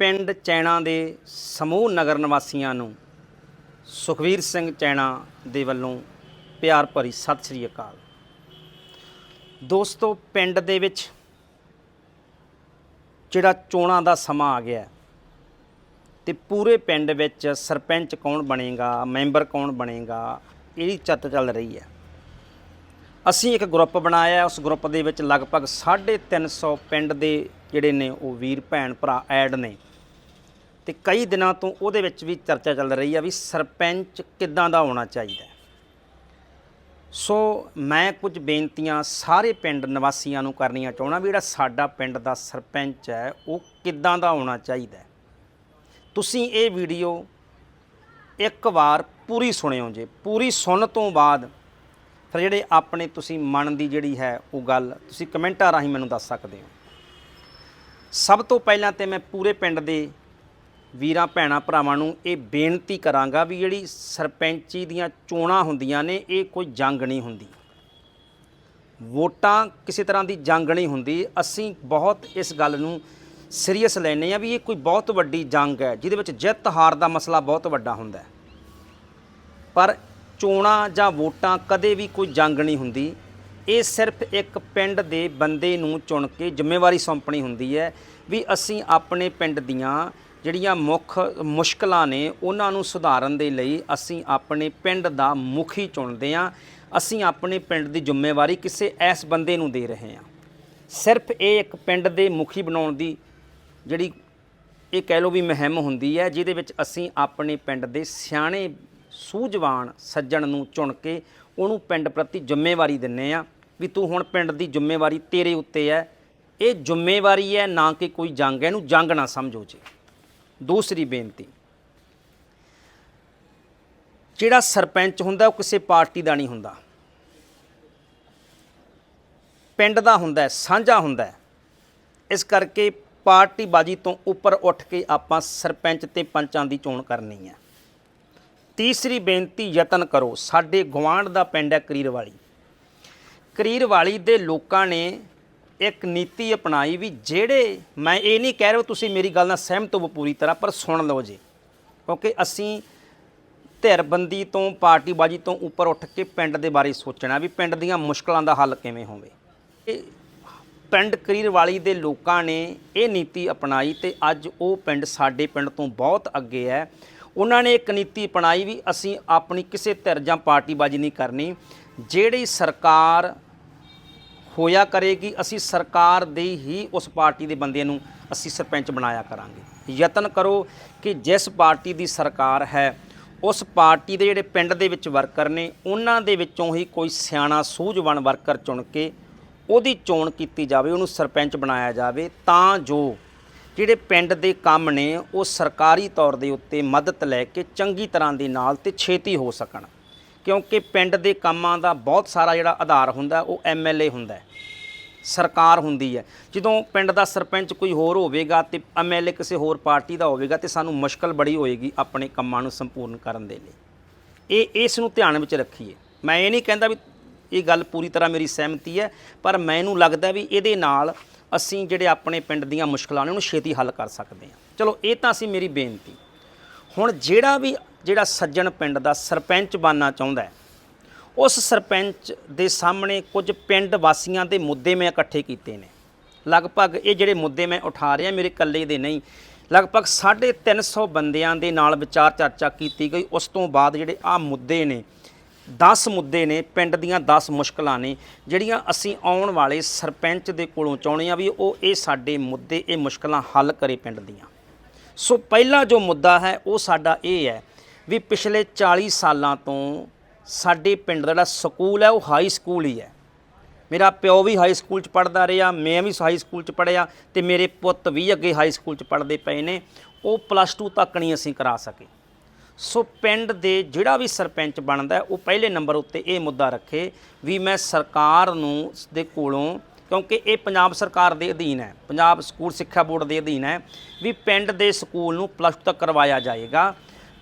ਪਿੰਡ ਚੈਣਾ ਦੇ ਸਮੂਹ ਨਗਰ ਨਿਵਾਸੀਆਂ ਨੂੰ ਸੁਖਵੀਰ ਸਿੰਘ ਚੈਣਾ ਦੇ ਵੱਲੋਂ ਪਿਆਰ ਭਰੀ ਸਤਿ ਸ੍ਰੀ ਅਕਾਲ। ਦੋਸਤੋ, ਪਿੰਡ ਦੇ ਵਿੱਚ ਜਿਹੜਾ ਚੋਣਾਂ ਦਾ ਸਮਾਂ ਆ ਗਿਆ ਹੈ ਤੇ ਪੂਰੇ ਪਿੰਡ ਵਿੱਚ ਸਰਪੰਚ ਕੌਣ ਬਣੇਗਾ, ਮੈਂਬਰ ਕੌਣ ਬਣੇਗਾ, ਇਹਦੀ ਚੱਤ ਚੱਲ ਰਹੀ ਹੈ। ਅਸੀਂ ਇੱਕ ਗਰੁੱਪ ਬਣਾਇਆ ਉਸ ਗਰੁੱਪ ਦੇ ਵਿੱਚ ਲਗਭਗ 350 ਪਿੰਡ ਦੇ ਜਿਹੜੇ ਨੇ ਉਹ ਵੀਰ, ਭੈਣ, ਭਰਾ, ਐਡ ਨੇ। ਤੇ ਕਈ ਦਿਨਾਂ ਤੋਂ ਉਹਦੇ ਵਿੱਚ ਵੀ ਚਰਚਾ ਚੱਲ ਰਹੀ ਆ ਵੀ ਸਰਪੰਚ ਕਿੱਦਾਂ ਦਾ ਹੋਣਾ ਚਾਹੀਦਾ ਸੋ ਮੈਂ ਕੁਝ ਬੇਨਤੀਆਂ ਸਾਰੇ ਪਿੰਡ ਨਿਵਾਸੀਆਂ ਨੂੰ ਕਰਨੀਆਂ ਚਾਹਣਾ ਵੀ ਜਿਹੜਾ ਸਾਡਾ ਪਿੰਡ ਦਾ ਸਰਪੰਚ ਹੈ, ਉਹ ਕਿੱਦਾਂ ਦਾ ਹੋਣਾ ਚਾਹੀਦਾ ਤੁਸੀਂ ਇਹ ਵੀਡੀਓ ਇੱਕ ਵਾਰ ਪੂਰੀ ਸੁਣਿਓ ਜੇ। ਪੂਰੀ ਸੁਣਨ ਤੋਂ ਬਾਅਦ ਫਿਰ ਜਿਹੜੇ ਆਪਣੇ ਤੁਸੀਂ ਮਨ ਦੀ ਜਿਹੜੀ ਹੈ ਉਹ ਗੱਲ ਤੁਸੀਂ ਕਮੈਂਟਾਂ ਰਾਹੀਂ ਮੈਨੂੰ ਦੱਸ ਸਕਦੇ ਹੋ। ਸਭ ਤੋਂ ਪਹਿਲਾਂ ਤੇ ਮੈਂ ਪੂਰੇ ਪਿੰਡ ਦੇ ਵੀਰਾਂ, ਭੈਣਾਂ, ਭਰਾਵਾਂ ਨੂੰ ਇਹ ਬੇਨਤੀ ਕਰਾਂਗਾ ਵੀ ਜਿਹੜੀ ਸਰਪੰਚੀ ਦੀਆਂ ਚੋਣਾਂ ਹੁੰਦੀਆਂ ਨੇ, ਇਹ ਕੋਈ ਜੰਗ ਨਹੀਂ ਹੁੰਦੀ। ਵੋਟਾਂ ਕਿਸੇ ਤਰ੍ਹਾਂ ਦੀ ਜੰਗ ਨਹੀਂ ਹੁੰਦੀ। ਅਸੀਂ ਬਹੁਤ ਇਸ ਗੱਲ ਨੂੰ ਸੀਰੀਅਸ ਲੈਨੇ ਆ ਵੀ ਇਹ ਕੋਈ ਬਹੁਤ ਵੱਡੀ ਜੰਗ ਹੈ, ਜਿਹਦੇ ਵਿੱਚ ਜਿੱਤ ਹਾਰ ਦਾ ਮਸਲਾ ਬਹੁਤ ਵੱਡਾ ਹੁੰਦਾ ਹੈ। ਪਰ ਚੋਣਾਂ ਜਾਂ ਵੋਟਾਂ ਕਦੇ ਵੀ ਕੋਈ ਜੰਗ ਨਹੀਂ ਹੁੰਦੀ। ਇਹ ਸਿਰਫ ਇੱਕ ਪਿੰਡ ਦੇ ਬੰਦੇ ਨੂੰ ਚੁਣ ਕੇ ਜ਼ਿੰਮੇਵਾਰੀ ਸੌਂਪਣੀ ਹੁੰਦੀ ਹੈ ਵੀ ਅਸੀਂ ਆਪਣੇ ਪਿੰਡ ਦੀਆਂ ਜਿਹੜੀਆਂ ਮੁੱਖ ਮੁਸ਼ਕਲਾਂ ਨੇ ਉਹਨਾਂ ਨੂੰ ਸੁਧਾਰਨ ਦੇ ਲਈ ਅਸੀਂ ਆਪਣੇ ਪਿੰਡ ਦਾ ਮੁਖੀ ਚੁਣਦੇ ਹਾਂ। ਅਸੀਂ ਆਪਣੇ ਪਿੰਡ ਦੀ ਜ਼ਿੰਮੇਵਾਰੀ ਕਿਸੇ ਐਸ ਬੰਦੇ ਨੂੰ ਦੇ ਰਹੇ ਹਾਂ। ਸਿਰਫ ਇਹ ਇੱਕ ਪਿੰਡ ਦੇ ਮੁਖੀ ਬਣਾਉਣ ਦੀ ਜਿਹੜੀ ਇਹ ਕਹਿ ਲਓ ਵੀ ਮੁਹਿੰਮ ਹੁੰਦੀ ਹੈ, ਜਿਹਦੇ ਵਿੱਚ ਅਸੀਂ ਆਪਣੇ ਪਿੰਡ ਦੇ ਸਿਆਣੇ ਸੂਝਵਾਨ ਸੱਜਣ ਨੂੰ ਚੁਣ ਕੇ ਉਹਨੂੰ ਪਿੰਡ ਪ੍ਰਤੀ ਜ਼ਿੰਮੇਵਾਰੀ ਦਿੰਨੇ ਆ ਵੀ ਤੂੰ ਹੁਣ ਪਿੰਡ ਦੀ ਜ਼ਿੰਮੇਵਾਰੀ ਤੇਰੇ ਉੱਤੇ ਹੈ। ਇਹ ਜ਼ਿੰਮੇਵਾਰੀ ਹੈ, ਨਾ ਕਿ ਕੋਈ ਜੰਗ ਹੈ, ਇਹਨੂੰ ਜੰਗ ਨਾ ਸਮਝੋ ਜੀ। ਦੂਸਰੀ ਬੇਨਤੀ। ਜਿਹੜਾ ਸਰਪੰਚ ਹੁੰਦਾ, ਉਹ ਕਿਸੇ ਪਾਰਟੀ ਦਾ ਨਹੀਂ ਹੁੰਦਾ। ਪਿੰਡ ਦਾ ਹੁੰਦਾ, ਸਾਂਝਾ ਹੁੰਦਾ। ਇਸ ਕਰਕੇ ਪਾਰਟੀਬਾਜੀ ਤੋਂ ਉੱਪਰ ਉੱਠ ਕੇ ਆਪਾਂ ਸਰਪੰਚ ਤੇ ਪੰਚਾਂ ਦੀ ਚੋਣ ਕਰਨੀ ਹੈ। ਤੀਸਰੀ ਬੇਨਤੀ, ਯਤਨ ਕਰੋ। ਸਾਡੇ ਗਵਾਂਢ ਦਾ ਪਿੰਡ ਹੈ ਕਰੀਰਵਾਲੀ। ਕਰੀਰਵਾਲੀ ਦੇ ਲੋਕਾਂ ਨੇ ਇੱਕ ਨੀਤੀ ਅਪਣਾਈ ਵੀ ਜਿਹੜੇ ਮੈਂ ਇਹ ਨਹੀਂ ਕਹਿ ਰਿਹਾ ਤੁਸੀਂ ਮੇਰੀ ਗੱਲ ਨਾਲ ਸਹਿਮਤ ਹੋ ਪੂਰੀ ਤਰ੍ਹਾਂ, ਪਰ ਸੁਣ ਲਓ ਜੀ। ਕਿਉਂਕਿ ਅਸੀਂ ਧਿਰਬੰਦੀ ਤੋਂ, ਪਾਰਟੀਬਾਜੀ ਤੋਂ ਉੱਪਰ ਉੱਠ ਕੇ ਪਿੰਡ ਦੇ ਬਾਰੇ ਸੋਚਣਾ ਵੀ ਪਿੰਡ ਦੀਆਂ ਮੁਸ਼ਕਲਾਂ ਦਾ ਹੱਲ ਕਿਵੇਂ ਹੋਵੇ। ਇਹ ਪਿੰਡ ਕਰੀਰਵਾਲੀ ਦੇ ਲੋਕਾਂ ਨੇ ਇਹ ਨੀਤੀ ਅਪਣਾਈ ਤੇ ਅੱਜ ਉਹ ਪਿੰਡ ਸਾਡੇ ਪਿੰਡ ਤੋਂ ਬਹੁਤ ਅੱਗੇ ਹੈ। ਉਹਨਾਂ ਨੇ ਇੱਕ ਨੀਤੀ ਅਪਣਾਈ ਵੀ ਅਸੀਂ ਆਪਣੀ ਕਿਸੇ ਧਿਰ ਜਾਂ ਪਾਰਟੀਬਾਜੀ ਨਹੀਂ ਕਰਨੀ। ਜਿਹੜੀ ਸਰਕਾਰ ਹੋਇਆ ਕਰੇਗੀ, ਅਸੀਂ ਸਰਕਾਰ ਦੇ ਹੀ ਉਸ ਪਾਰਟੀ ਦੇ ਬੰਦੇ ਨੂੰ ਅਸੀਂ ਸਰਪੰਚ ਬਣਾਇਆ ਕਰਾਂਗੇ। ਯਤਨ ਕਰੋ ਕਿ ਜਿਸ ਪਾਰਟੀ ਦੀ ਸਰਕਾਰ ਹੈ, ਉਸ ਪਾਰਟੀ ਦੇ ਜਿਹੜੇ ਪਿੰਡ ਦੇ ਵਿੱਚ ਵਰਕਰ ਨੇ, ਉਹਨਾਂ ਦੇ ਵਿੱਚੋਂ ਹੀ ਕੋਈ ਸਿਆਣਾ ਸੂਝਵਾਨ ਵਰਕਰ ਚੁਣ ਕੇ ਉਹਦੀ ਚੋਣ ਕੀਤੀ ਜਾਵੇ, ਉਹਨੂੰ ਸਰਪੰਚ ਬਣਾਇਆ ਜਾਵੇ, ਤਾਂ ਜੋ ਜਿਹੜੇ ਪਿੰਡ ਦੇ ਕੰਮ ਨੇ, ਉਹ ਸਰਕਾਰੀ ਤੌਰ ਦੇ ਉੱਤੇ ਮਦਦ ਲੈ ਕੇ ਚੰਗੀ ਤਰ੍ਹਾਂ ਦੇ ਨਾਲ ਤੇ ਛੇਤੀ ਹੋ ਸਕਣ। ਕਿਉਂਕਿ ਪਿੰਡ ਦੇ ਕੰਮਾਂ ਦਾ ਬਹੁਤ ਸਾਰਾ ਜਿਹੜਾ ਆਧਾਰ ਹੁੰਦਾ, ਉਹ ਐਮਐਲਏ ਹੁੰਦਾ ਹੈ। ਸਰਕਾਰ ਹੁੰਦੀ ਹੈ। ਜਦੋਂ ਪਿੰਡ ਦਾ ਸਰਪੰਚ ਕੋਈ ਹੋਰ ਹੋਵੇਗਾ ਤੇ ਐਮਐਲਏ ਕਿਸੇ ਹੋਰ ਪਾਰਟੀ ਦਾ ਹੋਵੇਗਾ ਤੇ ਸਾਨੂੰ ਮੁਸ਼ਕਲ ਬੜੀ ਹੋਏਗੀ ਆਪਣੇ ਕੰਮਾਂ ਨੂੰ ਸੰਪੂਰਨ ਕਰਨ ਦੇ ਲਈ। ਇਹ, ਇਸ ਨੂੰ ਧਿਆਨ ਵਿੱਚ ਰੱਖੀਏ। ਮੈਂ ਇਹ ਨਹੀਂ ਕਹਿੰਦਾ ਵੀ ਇਹ ਗੱਲ ਪੂਰੀ ਤਰ੍ਹਾਂ ਮੇਰੀ ਸਹਿਮਤੀ ਹੈ, ਪਰ ਮੈਨੂੰ ਲੱਗਦਾ ਵੀ ਇਹਦੇ ਨਾਲ ਅਸੀਂ ਜਿਹੜੇ ਆਪਣੇ ਪਿੰਡ ਦੀਆਂ ਮੁਸ਼ਕਲਾਂ ਨੇ ਉਹਨੂੰ ਛੇਤੀ ਹੱਲ ਕਰ ਸਕਦੇ ਹਾਂ। ਚਲੋ, ਇਹ ਤਾਂ ਅਸੀਂ ਮੇਰੀ ਬੇਨਤੀ। ਹੁਣ ਜਿਹੜਾ ਵੀ ਜਿਹੜਾ ਸੱਜਣ ਪਿੰਡ ਦਾ ਸਰਪੰਚ ਬਣਨਾ ਚਾਹੁੰਦਾ ਹੈ, ਉਸ ਸਰਪੰਚ ਦੇ ਸਾਹਮਣੇ ਕੁਝ ਪਿੰਡ ਵਾਸੀਆਂ ਦੇ ਮੁੱਦੇ ਮੈਂ ਇਕੱਠੇ ਕੀਤੇ ਨੇ। ਲਗਭਗ ਇਹ ਜਿਹੜੇ ਮੁੱਦੇ ਮੈਂ ਉਠਾ ਰਿਹਾ, ਮੇਰੇ ਇਕੱਲੇ ਦੇ ਨਹੀਂ, ਲਗਭਗ 350 ਬੰਦਿਆਂ ਦੇ ਨਾਲ ਵਿਚਾਰ ਚਰਚਾ ਕੀਤੀ ਗਈ। ਉਸ ਤੋਂ ਬਾਅਦ ਜਿਹੜੇ ਆ ਮੁੱਦੇ ਨੇ 10 ਮੁੱਦੇ ਨੇ, ਪਿੰਡ ਦੀਆਂ 10 ਮੁਸ਼ਕਲਾਂ ਨੇ, ਜਿਹੜੀਆਂ ਅਸੀਂ ਆਉਣ ਵਾਲੇ ਸਰਪੰਚ ਦੇ ਕੋਲੋਂ ਚਾਹੁੰਦੇ ਆ ਵੀ ਉਹ ਇਹ ਸਾਡੇ ਮੁੱਦੇ, ਇਹ ਮੁਸ਼ਕਲਾਂ ਹੱਲ ਕਰੇ ਪਿੰਡ ਦੀਆਂ। ਸੋ ਪਹਿਲਾ ਜੋ ਮੁੱਦਾ ਹੈ, ਉਹ ਸਾਡਾ ਇਹ ਹੈ ਵੀ ਪਿਛਲੇ 40 ਸਾਲਾਂ ਤੋਂ ਸਾਡੇ ਪਿੰਡ ਦਾ ਜਿਹੜਾ ਸਕੂਲ ਹੈ, ਉਹ ਹਾਈ ਸਕੂਲ ਹੀ ਹੈ। ਮੇਰਾ ਪਿਓ ਵੀ ਹਾਈ ਸਕੂਲ ਚ ਪੜਦਾ ਰਿਹਾ, ਮੈਂ ਵੀ ਹਾਈ ਸਕੂਲ ਚ ਪੜਿਆ ਤੇ ਮੇਰੇ ਪੁੱਤ ਵੀ ਅੱਗੇ ਹਾਈ ਸਕੂਲ ਚ ਪੜਦੇ ਪਏ ਨੇ। ਉਹ ਪਲੱਸ 2 ਤੱਕ ਨਹੀਂ ਅਸੀਂ ਕਰਾ ਸਕੇ। ਸੋ ਪਿੰਡ ਦੇ ਜਿਹੜਾ ਵੀ ਸਰਪੰਚ ਬਣਦਾ ਉਹ ਪਹਿਲੇ ਨੰਬਰ ਉੱਤੇ ਇਹ ਮੁੱਦਾ ਰੱਖੇ ਵੀ ਮੈਂ ਸਰਕਾਰ ਨੂੰ ਦੇ ਕੋਲੋਂ, ਕਿਉਂਕਿ ਇਹ ਪੰਜਾਬ ਸਰਕਾਰ ਦੇ ਅਧੀਨ ਹੈ, ਪੰਜਾਬ ਸਕੂਲ ਸਿੱਖਿਆ ਬੋਰਡ ਦੇ ਅਧੀਨ ਹੈ, ਵੀ ਪਿੰਡ ਦੇ ਸਕੂਲ ਨੂੰ ਪਲੱਸ 2 ਤੱਕ ਕਰਵਾਇਆ ਜਾਏਗਾ।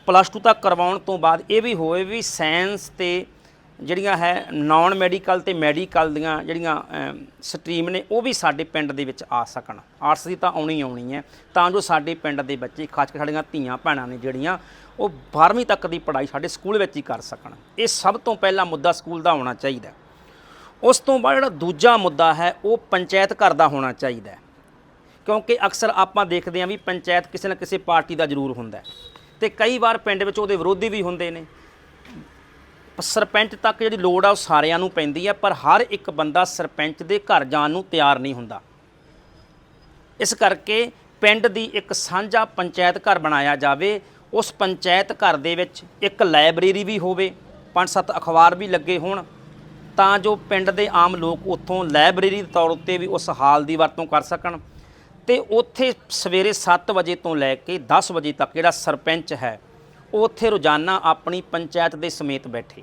ਪਲੱਸ 2 ਤੱਕ ਕਰਵਾਉਣ ਤੋਂ ਬਾਅਦ ਇਹ ਵੀ ਹੋਵੇ ਵੀ ਸਾਇੰਸ ਤੇ ਜਿਹੜੀਆਂ ਹੈ ਨਾਨ ਮੈਡੀਕਲ ਤੇ ਮੈਡੀਕਲ ਦੀਆਂ ਜਿਹੜੀਆਂ ਸਟਰੀਮ ਨੇ, ਉਹ ਵੀ ਸਾਡੇ ਪਿੰਡ ਦੇ ਵਿੱਚ ਆ ਸਕਣ। ਆਰਟਸ ਦੀ ਤਾਂ ਆਉਣੀ ਆਉਣੀ ਹੈ। ਤਾਂ ਜੋ ਸਾਡੇ ਪਿੰਡ ਦੇ ਬੱਚੇ, ਖਾਸ ਕਰਕੇ ਸਾਡੀਆਂ ਧੀਆਂ ਭੈਣਾਂ ਨੇ ਜਿਹੜੀਆਂ, ਉਹ 12ਵੀਂ ਤੱਕ ਦੀ ਪੜ੍ਹਾਈ ਸਾਡੇ ਸਕੂਲ ਵਿੱਚ ਹੀ ਕਰ ਸਕਣ। ਇਹ ਸਭ ਤੋਂ ਪਹਿਲਾ ਮੁੱਦਾ ਸਕੂਲ ਦਾ ਹੋਣਾ ਚਾਹੀਦਾ। ਉਸ ਤੋਂ ਬਾਅਦ ਜਿਹੜਾ ਦੂਜਾ ਮੁੱਦਾ ਹੈ, ਉਹ ਪੰਚਾਇਤ ਘਰ ਦਾ ਹੋਣਾ ਚਾਹੀਦਾ ਕਿਉਂਕਿ ਅਕਸਰ ਆਪਾਂ ਦੇਖਦੇ ਹਾਂ ਵੀ ਪੰਚਾਇਤ ਕਿਸੇ ਨਾ ਕਿਸੇ ਪਾਰਟੀ ਦਾ ਜ਼ਰੂਰ ਹੁੰਦਾ ਤੇ ਕਈ ਵਾਰ ਪਿੰਡ ਵਿੱਚ ਉਹਦੇ ਵਿਰੋਧੀ ਵੀ ਹੁੰਦੇ ਨੇ। ਸਰਪੰਚ ਤੱਕ ਜਿਹੜੀ ਲੋੜ ਆ ਉਹ ਸਾਰਿਆਂ ਨੂੰ ਪੈਂਦੀ ਹੈ ਪਰ ਹਰ ਇੱਕ ਬੰਦਾ ਸਰਪੰਚ ਦੇ ਘਰ ਜਾਣ ਨੂੰ ਤਿਆਰ ਨਹੀਂ ਹੁੰਦਾ। ਇਸ ਕਰਕੇ ਪਿੰਡ ਦੀ ਇੱਕ ਸਾਂਝਾ ਪੰਚਾਇਤ ਘਰ ਬਣਾਇਆ ਜਾਵੇ। ਉਸ ਪੰਚਾਇਤ ਘਰ ਦੇ ਵਿੱਚ ਇੱਕ ਲਾਇਬ੍ਰੇਰੀ ਵੀ ਹੋਵੇ, ਪੰਜ ਸੱਤ ਅਖਬਾਰ ਵੀ ਲੱਗੇ ਹੋਣ, ਤਾਂ ਜੋ ਪਿੰਡ ਦੇ ਆਮ ਲੋਕ ਉੱਥੋਂ ਲਾਇਬ੍ਰੇਰੀ ਦੇ ਤੌਰ ਉੱਤੇ ਵੀ ਉਸ ਹਾਲ ਦੀ ਵਰਤੋਂ ਕਰ ਸਕਣ। ਤੇ ਉੱਥੇ ਸਵੇਰੇ 7 ਵਜੇ ਤੋਂ ਲੈ ਕੇ 10 ਵਜੇ ਤੱਕ ਜਿਹੜਾ ਸਰਪੰਚ ਹੈ, ਉਹ ਉੱਥੇ ਰੋਜ਼ਾਨਾ ਆਪਣੀ ਪੰਚਾਇਤ ਦੇ ਸਮੇਤ ਬੈਠੇ।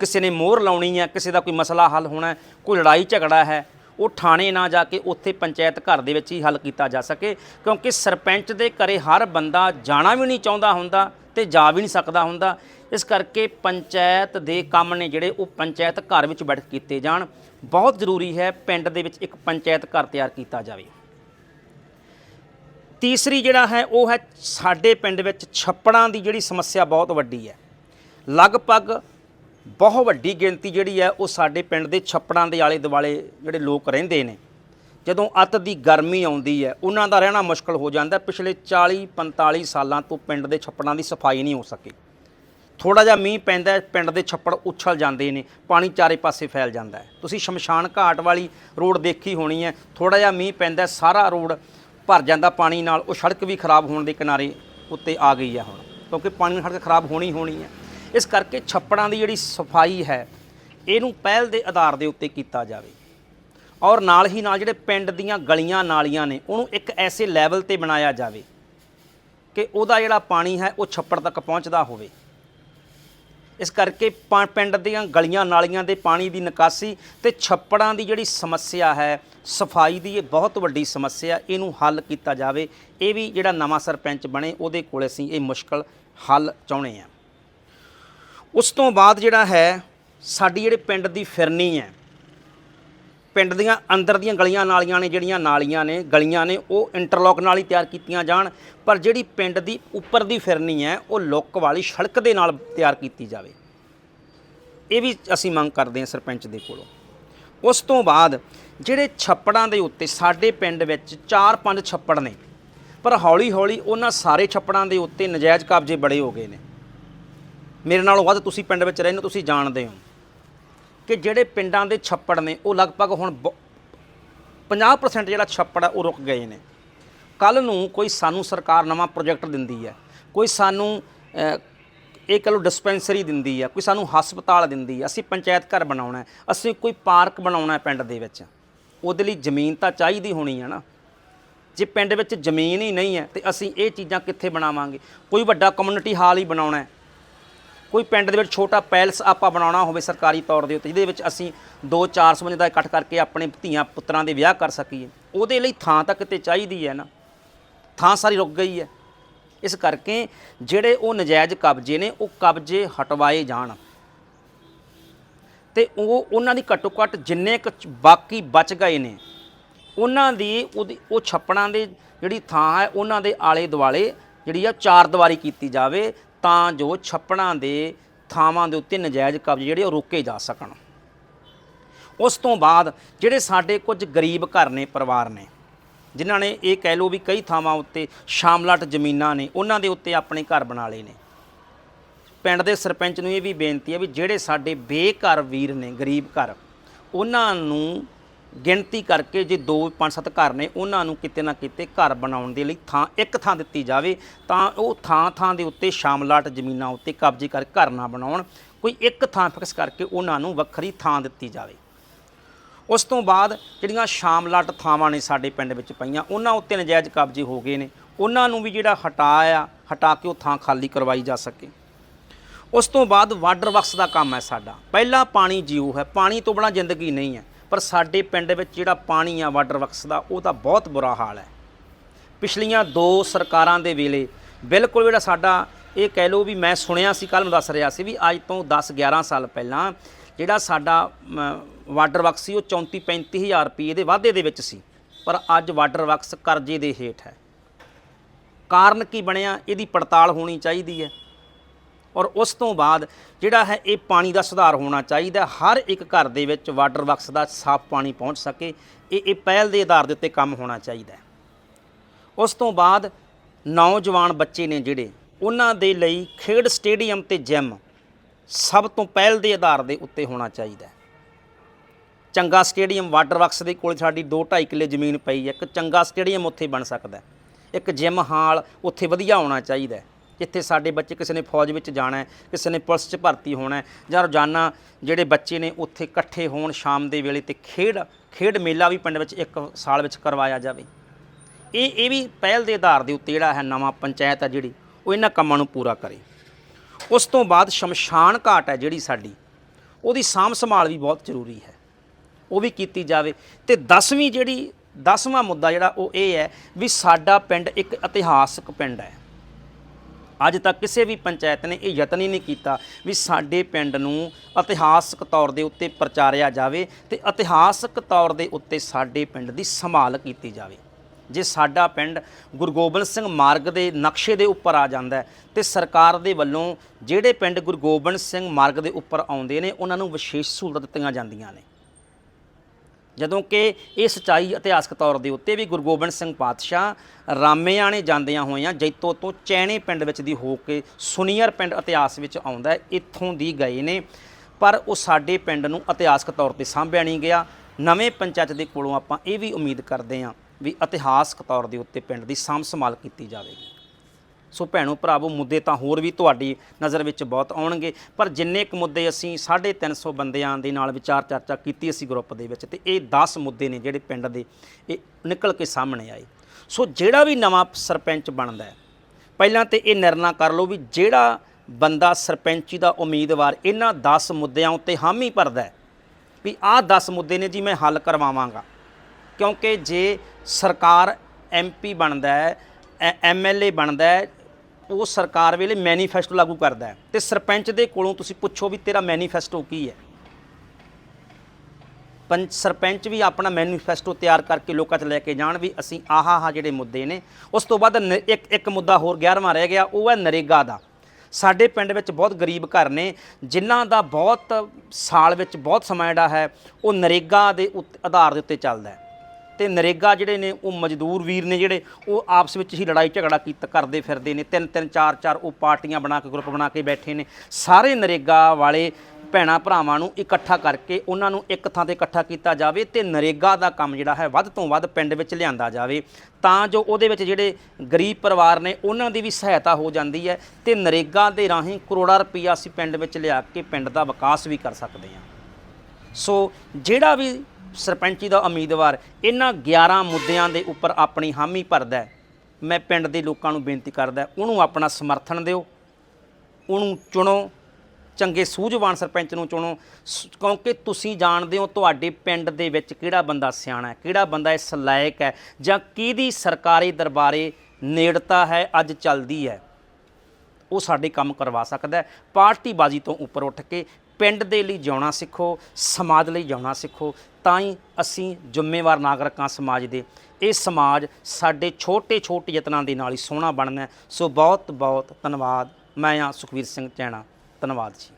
ਕਿਸੇ ਨੇ ਮੋਹਰ ਲਾਉਣੀ ਹੈ, ਕਿਸੇ ਦਾ ਕੋਈ ਮਸਲਾ ਹੱਲ ਹੋਣਾ ਕੋਈ ਲੜਾਈ ਝਗੜਾ ਹੈ, ਉਹ ਥਾਣੇ ਨਾ ਜਾ ਕੇ ਉੱਥੇ ਪੰਚਾਇਤ ਘਰ ਦੇ ਵਿੱਚ ਹੀ ਹੱਲ ਕੀਤਾ ਜਾ ਸਕੇ, ਕਿਉਂਕਿ ਸਰਪੰਚ ਦੇ ਘਰੇ ਹਰ ਬੰਦਾ ਜਾਣਾ ਵੀ ਨਹੀਂ ਚਾਹੁੰਦਾ ਹੁੰਦਾ ਤੇ ਜਾ ਵੀ ਨਹੀਂ ਸਕਦਾ ਹੁੰਦਾ। ਇਸ ਕਰਕੇ ਪੰਚਾਇਤ ਦੇ ਕੰਮ ਨੇ ਜਿਹੜੇ ਉਹ ਪੰਚਾਇਤ ਘਰ ਵਿੱਚ ਬੈਠ ਕੀਤੇ ਜਾਣ। ਬਹੁਤ ਜ਼ਰੂਰੀ ਹੈ ਪਿੰਡ ਦੇ ਵਿੱਚ ਇੱਕ ਪੰਚਾਇਤ ਘਰ ਤਿਆਰ ਕੀਤਾ ਜਾਵੇ। ਤੀਸਰੀ ਜਿਹੜਾ ਹੈ, ਉਹ ਹੈ ਸਾਡੇ ਪਿੰਡ ਵਿੱਚ ਛੱਪੜਾਂ ਦੀ ਜਿਹੜੀ ਸਮੱਸਿਆ ਬਹੁਤ ਵੱਡੀ ਹੈ। ਲਗਭਗ ਬਹੁਤ ਵੱਡੀ ਗਿਣਤੀ ਜਿਹੜੀ ਹੈ, ਉਹ ਸਾਡੇ ਪਿੰਡ ਦੇ ਛੱਪੜਾਂ ਦੇ ਆਲੇ ਦੁਆਲੇ ਜਿਹੜੇ ਲੋਕ ਰਹਿੰਦੇ ਨੇ। ਜਦੋਂ ਅੱਤ ਦੀ ਗਰਮੀ ਆਉਂਦੀ ਹੈ, ਉਹਨਾਂ ਦਾ ਰਹਿਣਾ ਮੁਸ਼ਕਲ ਹੋ ਜਾਂਦਾ। ਪਿਛਲੇ 40 45 ਸਾਲਾਂ ਤੋਂ ਪਿੰਡ ਦੇ ਛੱਪੜਾਂ ਦੀ ਸਫ਼ਾਈ ਨਹੀਂ ਹੋ ਸਕੀ। ਥੋੜਾ ਜਿਹਾ ਮੀਂਹ ਪੈਂਦਾ ਪਿੰਡ ਦੇ ਛੱਪੜ ਉਛਲ ਜਾਂਦੇ ਨੇ, ਪਾਣੀ ਚਾਰੇ ਪਾਸੇ ਫੈਲ ਜਾਂਦਾ ਹੈ। ਤੁਸੀਂ ਸ਼ਮਸ਼ਾਨ ਘਾਟ ਵਾਲੀ ਰੋਡ ਦੇਖੀ ਹੋਣੀ ਹੈ ਥੋੜਾ ਜਿਹਾ ਮੀਂਹ ਪੈਂਦਾ ਸਾਰਾ ਰੋਡ ਭਰ ਜਾਂਦਾ ਪਾਣੀ ਨਾਲ, ਉਹ ਸੜਕ ਵੀ ਖਰਾਬ ਹੋਣ ਦੇ ਕਿਨਾਰੇ ਉੱਤੇ ਆ ਗਈ ਹੈ ਹੁਣ, ਕਿਉਂਕਿ ਪਾਣੀ ਨਾਲ ਸੜਕ ਖਰਾਬ ਹੋਣੀ ਹੋਣੀ ਹੈ ਇਸ ਕਰਕੇ ਛੱਪੜਾਂ ਦੀ ਜਿਹੜੀ ਸਫ਼ਾਈ ਹੈ, ਇਹਨੂੰ ਪਹਿਲ ਦੇ ਆਧਾਰ ਦੇ ਉੱਤੇ ਕੀਤਾ ਜਾਵੇ। ਔਰ ਨਾਲ ਹੀ ਨਾਲ ਜਿਹੜੇ ਪਿੰਡ ਦੀਆਂ ਗਲੀਆਂ ਨਾਲੀਆਂ ਨੇ, ਉਹਨੂੰ ਇੱਕ ਐਸੇ ਲੈਵਲ ਤੇ ਬਣਾਇਆ ਜਾਵੇ ਕਿ ਉਹਦਾ ਜਿਹੜਾ ਪਾਣੀ ਹੈ, ਉਹ ਛੱਪੜ ਤੱਕ ਪਹੁੰਚਦਾ ਹੋਵੇ। ਇਸ ਕਰਕੇ ਪਾ- ਪਿੰਡ ਦੀਆਂ ਗਲੀਆਂ ਨਾਲੀਆਂ ਦੇ ਪਾਣੀ ਦੀ ਨਿਕਾਸੀ ਤੇ ਛੱਪੜਾਂ ਦੀ ਜਿਹੜੀ ਸਮੱਸਿਆ ਹੈ, ਸਫ਼ਾਈ ਦੀ ਇਹ ਬਹੁਤ ਵੱਡੀ ਸਮੱਸਿਆ, ਇਹਨੂੰ ਹੱਲ ਕੀਤਾ ਜਾਵੇ। ਇਹ ਵੀ ਜਿਹੜਾ ਨਵਾਂ ਸਰਪੰਚ ਬਣੇ, ਉਹਦੇ ਕੋਲ ਅਸੀਂ ਇਹ ਮੁਸ਼ਕਲ ਹੱਲ ਚਾਹੁੰਦੇ ਹਾਂ। ਉਸ ਤੋਂ ਬਾਅਦ ਜਿਹੜਾ ਹੈ, ਸਾਡੀ ਜਿਹੜੇ ਪਿੰਡ ਦੀ ਫਿਰਨੀ ਹੈ ਪਿੰਡ ਦੀਆਂ ਅੰਦਰ ਦੀਆਂ ਗਲੀਆਂ ਨਾਲੀਆਂ ਨੇ, ਜਿਹੜੀਆਂ ਨਾਲੀਆਂ ਨੇ, ਗਲੀਆਂ ਨੇ, ਉਹ ਇੰਟਰਲੋਕ ਨਾਲ ਹੀ ਤਿਆਰ ਕੀਤੀਆਂ ਜਾਣ, ਪਰ ਜਿਹੜੀ ਪਿੰਡ ਦੀ ਉੱਪਰ ਦੀ ਫਿਰਨੀ ਹੈ, ਉਹ ਲੁੱਕ ਵਾਲੀ ਸੜਕ ਦੇ ਨਾਲ ਤਿਆਰ ਕੀਤੀ ਜਾਵੇ। ਇਹ ਵੀ ਅਸੀਂ ਮੰਗ ਕਰਦੇ ਹਾਂ ਸਰਪੰਚ ਦੇ ਕੋਲੋਂ। ਉਸ ਤੋਂ ਬਾਅਦ ਜਿਹੜੇ ਛੱਪੜਾਂ ਦੇ ਉੱਤੇ ਸਾਡੇ ਪਿੰਡ ਵਿੱਚ 4-5 ਛੱਪੜ ਨੇ, ਪਰ ਹੌਲੀ-ਹੌਲੀ ਉਹਨਾਂ ਸਾਰੇ ਛੱਪੜਾਂ ਦੇ ਉੱਤੇ ਨਜਾਇਜ਼ ਕਬਜ਼ੇ ਬੜੇ ਹੋ ਗਏ ਨੇ। ਮੇਰੇ ਨਾਲੋਂ ਵੱਧ ਤੁਸੀਂ ਪਿੰਡ ਵਿੱਚ ਰਹਿੰਦੇ ਹੋ, ਤੁਸੀਂ ਜਾਣਦੇ ਹੋ। ਕਿ ਜਿਹੜੇ ਪਿੰਡਾਂ ਦੇ ਛੱਪੜ ਨੇ, ਉਹ ਲਗਭਗ ਹੁਣ ਬ- 50% ਜਿਹੜਾ ਛੱਪੜ ਹੈ ਉਹ ਰੁਕ ਗਏ ਨੇ। ਕੱਲ ਨੂੰ ਕੋਈ ਸਾਨੂੰ ਸਰਕਾਰ ਨਵਾਂ ਪ੍ਰੋਜੈਕਟ ਦਿੰਦੀ ਹੈ ਕੋਈ ਸਾਨੂੰ ਇਹ ਕਹ ਲਓ ਡਿਸਪੈਂਸਰੀ ਦਿੰਦੀ ਹੈ ਕੋਈ ਸਾਨੂੰ ਹਸਪਤਾਲ ਦਿੰਦੀ ਹੈ ਅਸੀਂ ਪੰਚਾਇਤ ਘਰ ਬਣਾਉਣਾ ਅਸੀਂ ਕੋਈ ਪਾਰਕ ਬਣਾਉਣਾ ਪਿੰਡ ਦੇ ਵਿੱਚ। ਉਹਦੇ ਲਈ ਜ਼ਮੀਨ ਤਾਂ ਚਾਹੀਦੀ ਹੋਣੀ ਹੈ ਨਾ। ਜੇ ਪਿੰਡ ਵਿੱਚ ਜ਼ਮੀਨ ਹੀ ਨਹੀਂ ਹੈ, ਤੇ ਅਸੀਂ ਇਹ ਚੀਜ਼ਾਂ ਕਿੱਥੇ ਬਣਾਵਾਂਗੇ? ਕੋਈ ਵੱਡਾ ਕਮਿਊਨਿਟੀ ਹਾਲ ਹੀ ਬਣਾਉਣਾ ਹੈ। ਕੋਈ ਪਿੰਡ ਦੇ ਵਿੱਚ ਛੋਟਾ ਪੈਲਸ ਆਪਾਂ ਬਣਾਉਣਾ ਹੋਵੇ ਸਰਕਾਰੀ ਤੌਰ ਦੇ ਉੱਤੇ, ਜਿਹਦੇ ਵਿੱਚ ਅਸੀਂ 2-400 ਬੰਦੇ ਦਾ ਇਕੱਠ ਕਰਕੇ ਆਪਣੇ ਧੀਆਂ ਪੁੱਤਰਾਂ ਦੇ ਵਿਆਹ ਕਰ ਸਕੀਏ। ਉਹਦੇ ਲਈ ਥਾਂ ਤਾਂ ਕਿਤੇ ਚਾਹੀਦੀ ਹੈ ਨਾ। ਥਾਂ ਸਾਰੀ ਰੁਕ ਗਈ ਹੈ। ਇਸ ਕਰਕੇ ਜਿਹੜੇ ਉਹ ਨਜਾਇਜ਼ ਕਬਜ਼ੇ ਨੇ, ਉਹ ਕਬਜ਼ੇ ਹਟਵਾਏ ਜਾਣ। ਤੇ ਉਹ ਉਹਨਾਂ ਦੀ ਘੱਟੋ ਘੱਟ ਜਿੰਨੇ ਕੁ ਬਾਕੀ ਬਚ ਗਏ ਨੇ, ਉਹਨਾਂ ਦੀ ਉਹਦੀ ਉਹ ਛੱਪੜਾਂ ਦੇ ਜਿਹੜੀ ਥਾਂ ਹੈ, ਉਹਨਾਂ ਦੇ ਆਲੇ ਦੁਆਲੇ ਜਿਹੜੀ ਆ ਚਾਰ ਦੀਵਾਰੀ ਕੀਤੀ ਜਾਵੇ ਤਾਂ ਜੋ ਛੱਪੜਾਂ ਦੇ ਥਾਵਾਂ ਦੇ ਉੱਤੇ ਨਜਾਇਜ਼ ਕਬਜ਼ੇ ਜਿਹੜੇ ਉਹ ਰੋਕੇ ਜਾ ਸਕਣ। ਉਸ ਤੋਂ ਬਾਅਦ ਜਿਹੜੇ ਸਾਡੇ ਕੁਝ ਗਰੀਬ ਘਰ ਨੇ, ਪਰਿਵਾਰ ਨੇ, ਜਿਨ੍ਹਾਂ ਨੇ ਇਹ ਕਹਿ ਲਓ ਵੀ ਕਈ ਥਾਵਾਂ ਉੱਤੇ ਸ਼ਾਮਲਾਟ ਜ਼ਮੀਨਾਂ ਨੇ, ਉਹਨਾਂ ਦੇ ਉੱਤੇ ਆਪਣੇ ਘਰ ਬਣਾ ਲਏ ਨੇ। ਪਿੰਡ ਦੇ ਸਰਪੰਚ ਨੂੰ ਇਹ ਵੀ ਬੇਨਤੀ ਹੈ ਵੀ ਜਿਹੜੇ ਸਾਡੇ ਬੇਘਰ ਵੀਰ ਨੇ, ਗਰੀਬ ਘਰ, ਉਹਨਾਂ ਨੂੰ ਗਿਣਤੀ ਕਰਕੇ ਜੇ 2 5 7 ਘਰ ਨੇ, ਉਹਨਾਂ ਨੂੰ ਕਿਤੇ ਨਾ ਕਿਤੇ ਘਰ ਬਣਾਉਣ ਦੇ ਲਈ ਥਾਂ, ਇੱਕ ਥਾਂ ਦਿੱਤੀ ਜਾਵੇ, ਤਾਂ ਉਹ ਥਾਂ ਥਾਂ ਦੇ ਉੱਤੇ ਸ਼ਾਮਲਾਟ ਜ਼ਮੀਨਾਂ ਉੱਤੇ ਕਬਜ਼ੇ ਕਰ ਘਰ ਨਾ ਬਣਾਉਣ, ਕੋਈ ਇੱਕ ਥਾਂ ਫਿਕਸ ਕਰਕੇ ਉਹਨਾਂ ਨੂੰ ਵੱਖਰੀ ਥਾਂ ਦਿੱਤੀ ਜਾਵੇ। ਉਸ ਤੋਂ ਬਾਅਦ ਜਿਹੜੀਆਂ ਸ਼ਾਮਲਾਟ ਥਾਵਾਂ ਨੇ ਸਾਡੇ ਪਿੰਡ ਵਿੱਚ ਪਈਆਂ, ਉਹਨਾਂ ਉੱਤੇ ਨਜਾਇਜ਼ ਕਬਜ਼ੇ ਹੋ ਗਏ ਨੇ। ਉਹਨਾਂ ਨੂੰ ਵੀ ਜਿਹੜਾ ਹਟਾਇਆ ਹਟਾ ਕੇ ਉਹ ਥਾਂ ਖਾਲੀ ਕਰਵਾਈ ਜਾ ਸਕੇ। ਉਸ ਤੋਂ ਬਾਅਦ ਵਾਟਰ ਵਰਕਸ ਦਾ ਕੰਮ ਹੈ ਸਾਡਾ। ਪਹਿਲਾ ਪਾਣੀ ਜੀਉ ਹੈ, ਪਾਣੀ ਤੋਂ ਬਿਨਾਂ ਜ਼ਿੰਦਗੀ ਨਹੀਂ ਹੈ। ਪਰ ਸਾਡੇ ਪਿੰਡ ਵਿੱਚ ਜਿਹੜਾ ਪਾਣੀ ਆ ਵਾਟਰ ਵਰਕਸ ਦਾ, ਉਹ ਤਾਂ ਬਹੁਤ ਬੁਰਾ ਹਾਲ ਹੈ। ਪਿਛਲੀਆਂ ਦੋ ਸਰਕਾਰਾਂ ਦੇ ਵੇਲੇ ਬਿਲਕੁਲ ਜਿਹੜਾ ਸਾਡਾ, ਇਹ ਕਹਿ ਲਓ ਵੀ ਮੈਂ ਸੁਣਿਆ ਸੀ, ਕੱਲ੍ਹ ਨੂੰ ਦੱਸ ਰਿਹਾ ਸੀ ਵੀ ਅੱਜ ਤੋਂ 10 11 ਸਾਲ ਪਹਿਲਾਂ ਜਿਹੜਾ ਸਾਡਾ ਵਾਟਰ ਵਰਕਸ ਸੀ, ਉਹ 34 35000 ਰੁਪਏ ਦੇ ਵਾਧੇ ਦੇ ਵਿੱਚ ਸੀ। ਪਰ ਅੱਜ ਵਾਟਰ ਵਰਕਸ ਕਰਜ਼ੇ ਦੇ ਹੇਠ ਹੈ। ਕਾਰਨ ਕੀ ਬਣਿਆ? ਇਹਦੀ ਪੜਤਾਲ ਹੋਣੀ ਚਾਹੀਦੀ ਹੈ। ਔਰ ਉਸ ਤੋਂ ਬਾਅਦ ਜਿਹੜਾ ਹੈ ਇਹ ਪਾਣੀ ਦਾ ਸੁਧਾਰ ਹੋਣਾ ਚਾਹੀਦਾ ਹਰ ਇੱਕ ਘਰ ਦੇ ਵਿੱਚ ਵਾਟਰ ਵਰਕਸ ਦਾ ਸਾਫ਼ ਪਾਣੀ ਪਹੁੰਚ ਸਕੇ। ਇਹ ਇਹ ਪਹਿਲ ਦੇ ਆਧਾਰ ਦੇ ਉੱਤੇ ਕੰਮ ਹੋਣਾ ਚਾਹੀਦਾ ਉਸ ਤੋਂ ਬਾਅਦ ਨੌਜਵਾਨ ਬੱਚੇ ਨੇ ਜਿਹੜੇ, ਉਹਨਾਂ ਦੇ ਲਈ ਖੇਡ ਸਟੇਡੀਅਮ ਤੇ ਜਿਮ ਸਭ ਤੋਂ ਪਹਿਲ ਦੇ ਆਧਾਰ ਦੇ ਉੱਤੇ ਹੋਣਾ ਚਾਹੀਦਾ ਚੰਗਾ ਸਟੇਡੀਅਮ ਵਾਟਰ ਵਰਕਸ ਦੇ ਕੋਲ ਸਾਡੀ 2.5 ਕਿੱਲੇ ਜ਼ਮੀਨ ਪਈ ਹੈ। ਇੱਕ ਚੰਗਾ ਸਟੇਡੀਅਮ ਉੱਥੇ ਬਣ ਸਕਦਾ ਇੱਕ ਜਿਮ ਹਾਲ ਉੱਥੇ ਵਧੀਆ ਹੋਣਾ ਚਾਹੀਦਾ ਜਿੱਥੇ ਸਾਡੇ ਬੱਚੇ ਕਿਸੇ ਨੇ ਫੌਜ ਵਿੱਚ ਜਾਣਾ ਹੈ, ਕਿਸੇ ਨੇ ਪੁਲਿਸ 'ਚ ਭਰਤੀ ਹੋਣਾ ਹੈ, ਜਾਂ ਰੋਜ਼ਾਨਾ ਜਿਹੜੇ ਬੱਚੇ ਨੇ ਉੱਥੇ ਇਕੱਠੇ ਹੋਣ ਸ਼ਾਮ ਦੇ ਵੇਲੇ ਤੇ ਖੇਡ ਖੇਡ ਮੇਲਾ ਵੀ ਪਿੰਡ ਵਿੱਚ ਇੱਕ ਸਾਲ ਵਿੱਚ ਕਰਵਾਇਆ ਜਾਵੇ। ਇਹ ਇਹ ਵੀ ਪਹਿਲ ਦੇ ਆਧਾਰ ਦੇ ਉੱਤੇ ਜਿਹੜਾ ਹੈ ਨਵਾਂ ਪੰਚਾਇਤ ਹੈ ਜਿਹੜੀ, ਉਹ ਇਹਨਾਂ ਕੰਮਾਂ ਨੂੰ ਪੂਰਾ ਕਰੇ। ਉਸ ਤੋਂ ਬਾਅਦ ਸ਼ਮਸ਼ਾਨ ਘਾਟ ਹੈ ਜਿਹੜੀ ਸਾਡੀ, ਉਹਦੀ ਸਾਂਭ ਸੰਭਾਲ ਵੀ ਬਹੁਤ ਜ਼ਰੂਰੀ ਹੈ। ਉਹ ਵੀ ਕੀਤੀ ਜਾਵੇ ਤੇ 10ਵੀਂ ਜਿਹੜੀ 10ਵਾਂ ਮੁੱਦਾ ਜਿਹੜਾ ਉਹ ਇਹ ਹੈ ਵੀ ਸਾਡਾ ਪਿੰਡ ਇੱਕ ਇਤਿਹਾਸਕ ਪਿੰਡ ਹੈ। ਅੱਜ ਤੱਕ ਕਿਸੇ ਵੀ ਪੰਚਾਇਤ ਨੇ ਇਹ ਯਤਨ ਹੀ ਨਹੀਂ ਕੀਤਾ ਵੀ ਸਾਡੇ ਪਿੰਡ ਨੂੰ ਇਤਿਹਾਸਕ ਤੌਰ ਦੇ ਉੱਤੇ ਪ੍ਰਚਾਰਿਆ ਜਾਵੇ ਤੇ ਇਤਿਹਾਸਕ ਤੌਰ ਦੇ ਉੱਤੇ ਸਾਡੇ ਪਿੰਡ ਦੀ ਸੰਭਾਲ ਕੀਤੀ ਜਾਵੇ। ਜੇ ਸਾਡਾ ਪਿੰਡ ਗੁਰੂ ਗੋਬਿੰਦ ਸਿੰਘ ਮਾਰਗ ਦੇ ਨਕਸ਼ੇ ਦੇ ਉੱਪਰ ਆ ਜਾਂਦਾ ਹੈ ਤੇ ਸਰਕਾਰ ਦੇ ਵੱਲੋਂ ਜਿਹੜੇ ਪਿੰਡ ਗੁਰੂ ਗੋਬਿੰਦ ਸਿੰਘ ਮਾਰਗ ਦੇ ਉੱਪਰ ਆਉਂਦੇ ਨੇ, ਉਹਨਾਂ ਨੂੰ ਵਿਸ਼ੇਸ਼ ਸਹੂਲਤਾਂ ਦਿੱਤੀਆਂ ਜਾਂਦੀਆਂ ਨੇ। ਜਦੋਂ ਕਿ ਇਹ ਸਚਾਈ ਇਤਿਹਾਸਕ ਤੌਰ ਦੇ ਉੱਤੇ ਵੀ ਗੁਰੂ ਗੋਬਿੰਦ ਸਿੰਘ ਪਾਤਸ਼ਾਹ ਰਾਮੇਆਣੇ ਜਾਂਦਿਆਂ ਹੋਇਆਂ ਜੈਤੋ ਤੋਂ ਚੈਣੇ ਪਿੰਡ ਵਿੱਚ ਦੀ ਹੋ ਕੇ ਸੁਨੀਅਰ ਪਿੰਡ ਇਤਿਹਾਸ ਵਿੱਚ ਆਉਂਦਾ ਹੈ, ਇੱਥੋਂ ਦੀ ਗਏ ਨੇ। ਪਰ ਉਹ ਸਾਡੇ ਪਿੰਡ ਨੂੰ ਇਤਿਹਾਸਕ ਤੌਰ ਤੇ ਸਾਂਭਿਆ ਨਹੀਂ ਗਿਆ। ਨਵੇਂ ਪੰਚਾਇਤ ਦੇ ਕੋਲੋਂ ਆਪਾਂ ਇਹ ਵੀ ਉਮੀਦ ਕਰਦੇ ਹਾਂ ਵੀ ਇਤਿਹਾਸਕ ਤੌਰ ਦੇ ਉੱਤੇ ਪਿੰਡ ਦੀ ਸਾਂਭ ਸੰਭਾਲ ਕੀਤੀ ਜਾਵੇਗੀ। ਸੋ ਭੈਣੋ ਭਰਾਵੋ, ਮੁੱਦੇ ਤਾਂ ਹੋਰ ਵੀ ਤੁਹਾਡੀ ਨਜ਼ਰ ਵਿੱਚ ਬਹੁਤ ਆਉਣਗੇ। ਪਰ ਜਿੰਨੇ ਕੁ ਮੁੱਦੇ ਅਸੀਂ 350 ਬੰਦਿਆਂ ਦੇ ਨਾਲ ਵਿਚਾਰ ਚਰਚਾ ਕੀਤੀ ਅਸੀਂ ਗਰੁੱਪ ਦੇ ਵਿੱਚ ਤੇ ਇਹ 10 ਮੁੱਦੇ ਨੇ ਜਿਹੜੇ ਪਿੰਡ ਦੇ, ਇਹ ਨਿਕਲ ਕੇ ਸਾਹਮਣੇ ਆਏ। ਸੋ ਜਿਹੜਾ ਵੀ ਨਵਾਂ ਸਰਪੰਚ ਬਣਦਾ ਹੈ, ਪਹਿਲਾਂ ਤੇ ਇਹ ਨਿਰਣਾ ਕਰ ਲਓ ਵੀ ਜਿਹੜਾ ਬੰਦਾ ਸਰਪੰਚੀ ਦਾ ਉਮੀਦਵਾਰ ਇਹਨਾਂ 10 ਮੁੱਦਿਆਂ ਉੱਤੇ ਹਾਮੀ ਭਰਦਾ ਹੈ, ਵੀ ਆਹ 10 ਮੁੱਦੇ ਨੇ ਜੀ ਮੈਂ ਹੱਲ ਕਰਵਾਵਾਂਗਾ। ਕਿਉਂਕਿ ਜੇ ਸਰਕਾਰ ਐਮਪੀ ਬਣਦਾ ਹੈ ਐਮਐਲਏ ਬਣਦਾ ਹੈ ਉਹ ਸਰਕਾਰ ਵੇਲੇ ਮੈਨੀਫੈਸਟੋ ਲਾਗੂ ਕਰਦਾ ਹੈ। ਤੇ ਸਰਪੰਚ ਦੇ ਕੋਲੋਂ ਤੁਸੀਂ ਪੁੱਛੋ ਵੀ ਤੇਰਾ ਮੈਨੀਫੈਸਟੋ ਕੀ ਹੈ। ਪੰਚ ਸਰਪੰਚ ਵੀ ਆਪਣਾ ਮੈਨੀਫੈਸਟੋ ਤਿਆਰ ਕਰਕੇ ਲੋਕਾਂ 'ਚ ਲੈ ਕੇ ਜਾਣ ਵੀ ਅਸੀਂ ਆਹ ਆਹ ਜਿਹੜੇ ਮੁੱਦੇ ਨੇ, ਉਸ ਤੋਂ ਬਾਅਦ ਨ- ਇੱਕ ਇੱਕ ਮੁੱਦਾ ਹੋਰ 11ਵਾਂ ਰਹਿ ਗਿਆ, ਉਹ ਹੈ ਨਰੇਗਾ ਦਾ। ਸਾਡੇ ਪਿੰਡ ਵਿੱਚ ਬਹੁਤ ਗਰੀਬ ਘਰ ਨੇ, ਜਿਨ੍ਹਾਂ ਦਾ ਬਹੁਤ ਸਾਲ ਵਿੱਚ ਬਹੁਤ ਸਮਾਂ ਜਿਹੜਾ ਹੈ, ਉਹ ਨਰੇਗਾ ਦੇ ਉੱਤੇ, ਆਧਾਰ ਦੇ ਉੱਤੇ ਚੱਲਦਾ ਹੈ। ਤੇ ਨਰੇਗਾ ਜਿਹੜੇ ਨੇ, ਉਹ ਮਜ਼ਦੂਰ ਵੀਰ ਨੇ ਜਿਹੜੇ, ਉਹ ਆਪਸ ਵਿੱਚ ਹੀ ਲੜਾਈ ਝਗੜਾ ਕੀਤਾ ਕਰਦੇ ਫਿਰਦੇ ਨੇ। ਤਿੰਨ ਤਿੰਨ, ਚਾਰ ਚਾਰ ਉਹ ਪਾਰਟੀਆਂ ਬਣਾ ਕੇ, ਗਰੁੱਪ ਬਣਾ ਕੇ ਬੈਠੇ ਨੇ। ਸਾਰੇ ਨਰੇਗਾ ਵਾਲੇ ਭੈਣਾ ਭਰਾਵਾਂ ਨੂੰ ਇਕੱਠਾ ਕਰਕੇ ਉਹਨਾਂ ਨੂੰ ਇੱਕ ਥਾਂ ਤੇ ਇਕੱਠਾ ਕੀਤਾ ਜਾਵੇ ਤੇ ਨਰੇਗਾ ਦਾ ਕੰਮ ਜਿਹੜਾ ਹੈ ਵੱਧ ਤੋਂ ਵੱਧ ਪਿੰਡ ਵਿੱਚ ਲਿਆਂਦਾ ਜਾਵੇ। ਤਾਂ ਜੋ ਉਹਦੇ ਵਿੱਚ ਜਿਹੜੇ ਗਰੀਬ ਪਰਿਵਾਰ ਨੇ, ਉਹਨਾਂ ਦੀ ਵੀ ਸਹਾਇਤਾ ਹੋ ਜਾਂਦੀ ਹੈ ਤੇ ਨਰੇਗਾ ਦੇ ਰਾਹੀਂ ਕਰੋੜਾਂ ਰੁਪਈਆ ਅਸੀਂ ਪਿੰਡ ਵਿੱਚ ਲਿਆ ਕੇ ਪਿੰਡ ਦਾ ਵਿਕਾਸ ਵੀ ਕਰ ਸਕਦੇ ਹਾਂ। ਸੋ ਜਿਹੜਾ ਵੀ ਸਰਪੰਚੀ ਦਾ ਉਮੀਦਵਾਰ ਇਹਨਾਂ 11 ਮੁੱਦਿਆਂ ਦੇ ਉੱਪਰ ਆਪਣੀ ਹਾਮੀ ਭਰਦਾ ਹੈ। ਮੈਂ ਪਿੰਡ ਦੇ ਲੋਕਾਂ ਨੂੰ ਬੇਨਤੀ ਕਰਦਾ ਉਹਨੂੰ ਆਪਣਾ ਸਮਰਥਨ ਦਿਓ, ਉਹਨੂੰ ਚੁਣੋ, ਚੰਗੇ ਸੂਝਵਾਨ ਸਰਪੰਚ ਨੂੰ ਚੁਣੋ। ਸ- ਕਿਉਂਕਿ ਤੁਸੀਂ ਜਾਣਦੇ ਹੋ ਤੁਹਾਡੇ ਪਿੰਡ ਦੇ ਵਿੱਚ ਕਿਹੜਾ ਬੰਦਾ ਸਿਆਣਾ ਹੈ, ਕਿਹੜਾ ਬੰਦਾ ਇਸ ਲਾਇਕ ਹੈ ਜਾਂ ਕਿਹਦੀ ਸਰਕਾਰੀ ਦਰਬਾਰੇ ਨੇੜਤਾ ਹੈ, ਅੱਜ ਚੱਲਦੀ ਹੈ। ਉਹ ਸਾਡੇ ਕੰਮ ਕਰਵਾ ਸਕਦਾ ਹੈ। ਪਾਰਟੀਬਾਜ਼ੀ ਤੋਂ ਉੱਪਰ ਉੱਠ ਕੇ ਪਿੰਡ ਦੇ ਲਈ ਜਿਉਣਾ ਸਿੱਖੋ, ਸਮਾਜ ਲਈ ਜਿਉਣਾ ਸਿੱਖੋ, ਤਾਂ ਹੀ ਅਸੀਂ ਜ਼ਿੰਮੇਵਾਰ ਨਾਗਰਿਕਾਂ ਸਮਾਜ ਦੇ। ਇਹ ਸਮਾਜ ਸਾਡੇ ਛੋਟੇ ਛੋਟੇ ਯਤਨਾਂ ਦੇ ਨਾਲ ਹੀ ਸੋਹਣਾ ਬਣਨਾ ਹੈ। ਸੋ ਬਹੁਤ ਬਹੁਤ ਧੰਨਵਾਦ। ਮੈਂ ਆ ਸੁਖਵੀਰ ਸਿੰਘ ਚੈਣਾ। ਧੰਨਵਾਦ ਜੀ।